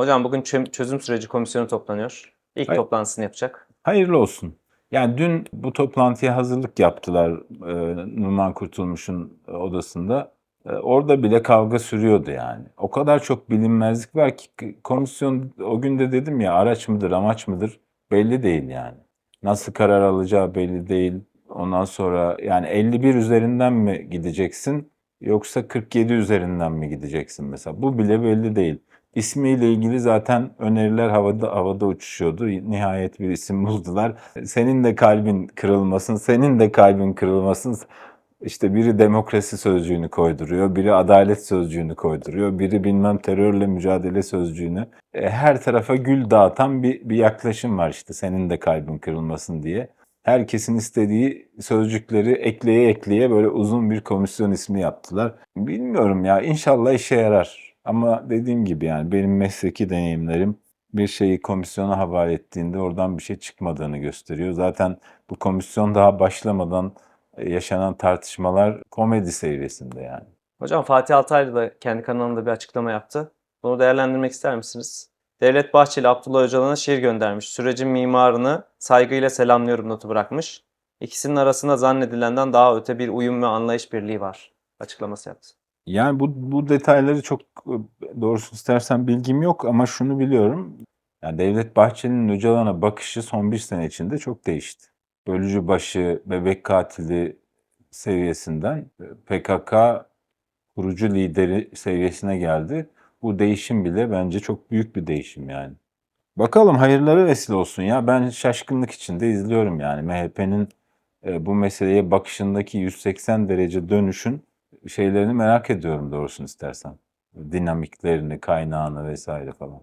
Hocam bugün çö- çözüm süreci komisyonu toplanıyor. İlk Hayır. toplantısını yapacak. Hayırlı olsun. Yani dün bu toplantıya hazırlık yaptılar e, Numan Kurtulmuş'un odasında. E, orada bile kavga sürüyordu yani. O kadar çok bilinmezlik var ki komisyon o gün de dedim ya araç mıdır amaç mıdır belli değil yani. Nasıl karar alacağı belli değil. Ondan sonra yani 51 üzerinden mi gideceksin yoksa 47 üzerinden mi gideceksin mesela? Bu bile belli değil. İsmiyle ilgili zaten öneriler havada havada uçuşuyordu. Nihayet bir isim buldular. Senin de kalbin kırılmasın, senin de kalbin kırılmasın. İşte biri demokrasi sözcüğünü koyduruyor, biri adalet sözcüğünü koyduruyor, biri bilmem terörle mücadele sözcüğünü. E, her tarafa gül dağıtan bir, bir yaklaşım var işte senin de kalbin kırılmasın diye. Herkesin istediği sözcükleri ekleye ekleye böyle uzun bir komisyon ismi yaptılar. Bilmiyorum ya inşallah işe yarar. Ama dediğim gibi yani benim mesleki deneyimlerim bir şeyi komisyona havale ettiğinde oradan bir şey çıkmadığını gösteriyor. Zaten bu komisyon daha başlamadan e, yaşanan tartışmalar komedi seviyesinde yani. Hocam Fatih Altaylı da kendi kanalında bir açıklama yaptı. Bunu değerlendirmek ister misiniz? Devlet Bahçeli Abdullah Öcalan'a şiir göndermiş. Sürecin mimarını saygıyla selamlıyorum notu bırakmış. İkisinin arasında zannedilenden daha öte bir uyum ve anlayış birliği var. Açıklaması yaptı. Yani bu, bu detayları çok e, doğrusu istersen bilgim yok ama şunu biliyorum. Yani Devlet Bahçeli'nin Öcalan'a bakışı son bir sene içinde çok değişti. Bölücü başı, bebek katili seviyesinden e, PKK kurucu lideri seviyesine geldi. Bu değişim bile bence çok büyük bir değişim yani. Bakalım hayırlara vesile olsun ya. Ben şaşkınlık içinde izliyorum yani MHP'nin e, bu meseleye bakışındaki 180 derece dönüşün şeylerini merak ediyorum doğrusunu istersen. Dinamiklerini, kaynağını vesaire falan.